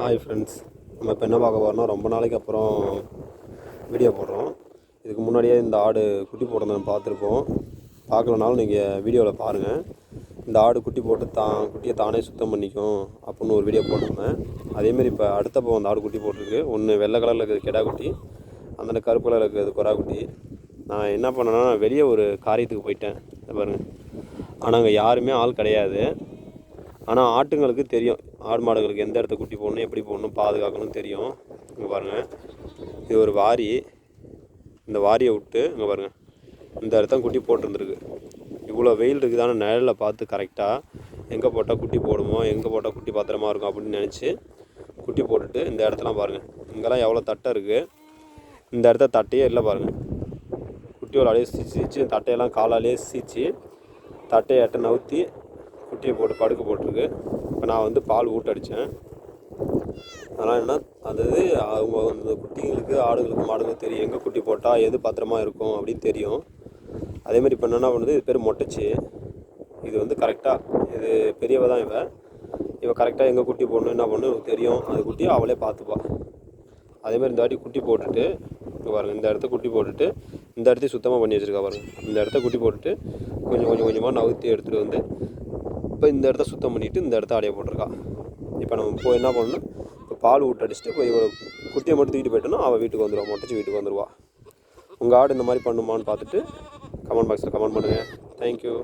Hi friends நம்ம இப்போ என்ன பார்க்க போகிறோம்னா ரொம்ப நாளைக்கு அப்புறம் வீடியோ போடுறோம். இதுக்கு முன்னாடியே இந்த ஆடு குட்டி போடுறத பார்த்துருப்போம். பார்க்கலனாலும் நீங்கள் வீடியோவில் பாருங்கள் இந்த ஆடு குட்டி போட்டு தான் குட்டியை தானே சுத்தம் பண்ணிக்கும் அப்படின்னு ஒரு வீடியோ போட்டிருந்தேன். அதேமாரி இப்போ அடுத்த போ அந்த ஆடு குட்டி போட்டிருக்கு. ஒன்று வெள்ளை கலரில் இருக்கிறது கெடா குட்டி அந்த கருப்பு கலரில் இருக்கிறது கொரா குட்டி. நான் என்ன பண்ணேன்னா வெளியே ஒரு காரியத்துக்கு போயிட்டேன். பாருங்கள் ஆனால் அங்கே யாருமே ஆள் கிடையாது. ஆனால் ஆட்டுங்களுக்கு தெரியும். ஆடு மாடுகளுக்கு எந்த இடத்த குட்டி போடணும் எப்படி போடணும் பாதுகாக்கணும் தெரியும். இங்கே பாருங்கள் இது ஒரு வாரி. இந்த வாரியை விட்டு இங்கே பாருங்கள் இந்த இடத்த குட்டி போட்டிருந்துருக்கு. இவ்வளோ வெயில் இருக்குதான நிழலில் பார்த்து கரெக்டாக எங்கே போட்டால் குட்டி போடுமோ எங்கே போட்டால் குட்டி பத்திரமா இருக்கும் அப்படின்னு நினச்சி குட்டி போட்டுட்டு இந்த இடத்தெல்லாம் பாருங்கள் இங்கெல்லாம் எவ்வளோ தட்டை இருக்குது இந்த இடத்த தட்டையே இல்லை பாருங்கள் குட்டியோட அப்படியே சிச்சு சிச்சு தட்டையெல்லாம் காலாலேயே சிச்சு தட்டையை எட்ட நவுத்தி குட்டியை போட்டு படுக்க போட்டிருக்கு. இப்போ நான் வந்து பால் ஊட்டடித்தேன் அதனால் என்ன? அதாவது அவங்க அந்த குட்டிங்களுக்கு ஆடுகளுக்கு மாடுகளுக்கு தெரியும். எங்கே குட்டி போட்டால் எது பத்திரமா இருக்கும் அப்படின்னு தெரியும். அதேமாதிரி இப்போ என்ன பண்ணுது? இது பேர் மொட்டைச்சி. இது வந்து கரெக்டாக இது பெரியவ தான் இவன் இவன் கரெக்டாக எங்கே குட்டி போடணும் என்ன பண்ணணும் எனக்கு தெரியும். அது குட்டியை அவளே பார்த்துப்பா அதேமாதிரி இந்த வாட்டி குட்டி போட்டுட்டு பாருங்கள் இந்த இடத்த குட்டி போட்டுட்டு இந்த இடத்தையும் சுத்தமாக பண்ணி வச்சிருக்கா பாருங்கள் இந்த இடத்த குட்டி போட்டுட்டு கொஞ்சம் கொஞ்சம் கொஞ்சமாக நவுத்தி எடுத்துகிட்டு வந்து இப்போ இந்த இடத்த சுத்தம் பண்ணிவிட்டு இந்த இடத்த அடைய போட்டிருக்கா இப்போ நம்ம போய் என்ன பண்ணணும்? இப்போ பால் ஊட்ட அடிச்சுட்டு போய் இவளை குட்டியை மட்டும் தூக்கிட்டு போயிட்டோன்னா அவள் வீட்டுக்கு வந்துடுவா மொட்டச்சி வீட்டுக்கு வந்துடுவா உங்கள் ஆடு இந்த மாதிரி பண்ணுமான்னு பார்த்துட்டு கமெண்ட் பாக்ஸில் கமெண்ட் பண்ணுங்கள் தேங்க்யூ